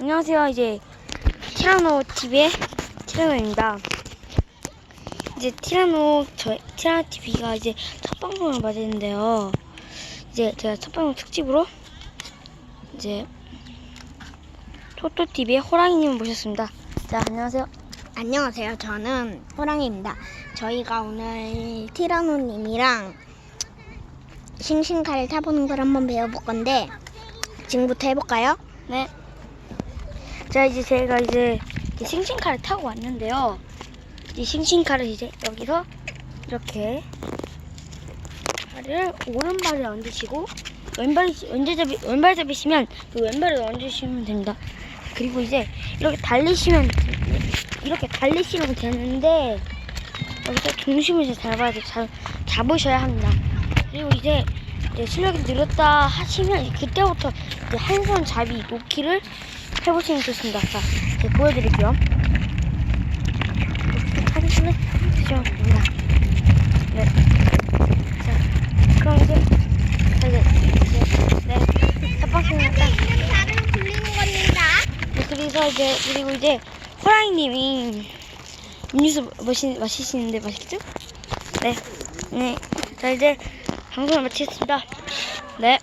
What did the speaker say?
안녕하세요. 이제 티라노 TV의 티라노입니다. 이제 티라노 저 티라노 TV가 이제 첫 방송을 맞았는데요. 이제 제가 첫 방송 특집으로 이제 토토 TV의 호랑이님을 모셨습니다. 자 안녕하세요. 안녕하세요. 저는 호랑이입니다. 저희가 오늘 티라노님이랑 싱싱카를 타보는 걸 한번 배워볼 건데 지금부터 해볼까요? 네. 자 이제 제가 이제 이 싱싱카를 타고 왔는데요. 이 싱싱카를 이제 여기서 이렇게 발을 오른발에 얹으시고 왼발이 왼발잡이 왼발 잡이시면 그 왼발을 얹으시면 됩니다. 그리고 이제 이렇게 달리시면 이렇게 달리시면 되는데 여기서 중심을 잡아야 돼. 잡, 잡으셔야 합니다. 그리고 이제 이제 실력이 늘었다 하시면 그때부터 이제 한 손 잡이 놓기를 해보시면 좋습니다. 자, 이제 보여드릴게요. 하시면 되죠. 네. 자, 그럼 이제, 자, 이제, 이제, 네. 딱, 발을 굴리는 겁니다. 네, 그래서 이제, 그리고 이제, 호랑이님이 음료수 마시, 마시시는데 맛있죠? 네. 네. 자, 이제, 방송을 마치겠습니다. 네.